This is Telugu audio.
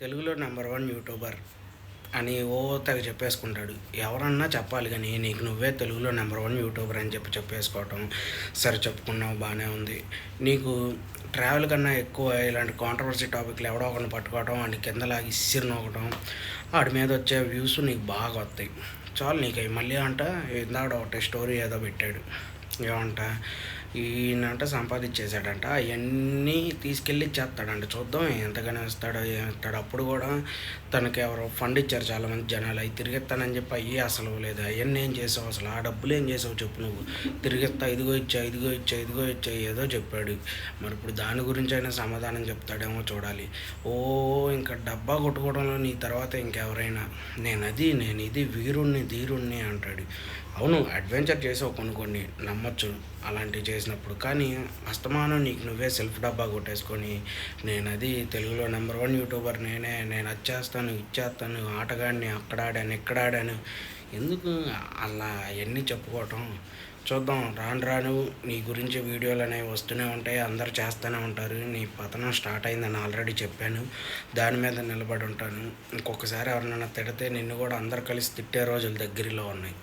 తెలుగులో నెంబర్ వన్ యూట్యూబర్ అని ఓ తెగ చెప్పేసుకుంటాడు. ఎవరన్నా చెప్పాలి కానీ నీకు నువ్వే తెలుగులో నెంబర్ వన్ యూట్యూబర్ అని చెప్పి చెప్పేసుకోవటం సరే చెప్పుకున్నావు బాగానే ఉంది. నీకు ట్రావెల్ కన్నా ఎక్కువ ఇలాంటి కాంట్రవర్సీ టాపిక్లు ఎవడో ఒకరిని పట్టుకోవటం వాడిని కింద లాగా ఇసిరి నొక్కడం వాడి మీద వచ్చే వ్యూస్ నీకు బాగా వస్తాయి. చాలు నీకు అవి మళ్ళీ అంట ఇందాక ఒకటి స్టోరీ ఏదో పెట్టాడు. ఏమంట? ఈయనంట సంపాదించేశాడంట. అవన్నీ తీసుకెళ్ళి ఇచ్చేస్తాడంట చూద్దాం ఎంతగానో ఇస్తాడో ఏం అప్పుడు కూడా తనకి ఎవరో ఫండ్ ఇచ్చారు చాలామంది జనాలు. అవి తిరిగిస్తానని చెప్పి అయ్యి అసలు లేదు. అవన్నీ ఏం చేసావు అసలు? ఆ డబ్బులు ఏం చేసావు చెప్పు నువ్వు. తిరిగిస్తా ఇదిగో ఇచ్చా ఇదిగో ఇచ్చా ఇదిగో ఇచ్చా ఏదో చెప్పాడు. మరి ఇప్పుడు దాని గురించి అయినా సమాధానం చెప్తాడేమో చూడాలి. ఓ ఇంకా డబ్బా కొట్టుకోవడంలో నీ తర్వాత ఇంకెవరైనా? నేను అది నేను ఇది వీరుణ్ణి ధీరుణ్ణి అంటాడు. అవును అడ్వెంచర్ చేసావు కొన్ని కొన్ని అలాంటివి చేసినప్పుడు. కానీ అస్తమానం నీకు నువ్వే సెల్ఫ్ డబ్బా కొట్టేసుకొని నేను అది తెలుగులో నెంబర్ వన్ యూట్యూబర్ నేనే నేను వచ్చేస్తాను ఇచ్చేస్తాను ఆటగాడిని అక్కడ ఆడాను ఇక్కడ ఆడాను. ఎందుకు అలా అవన్నీ చెప్పుకోవటం? చూద్దాం రాను రాను నీ గురించి వీడియోలు అనేవి వస్తూనే ఉంటాయి అందరు చేస్తూనే ఉంటారు. నీ పతనం స్టార్ట్ అయిందని ఆల్రెడీ చెప్పాను. దాని మీద నిలబడి ఉంటాను. ఇంకొకసారి ఎవరినైనా తిడితే నిన్ను కూడా అందరు కలిసి తిట్టే రోజులు దగ్గరలో ఉన్నాయి.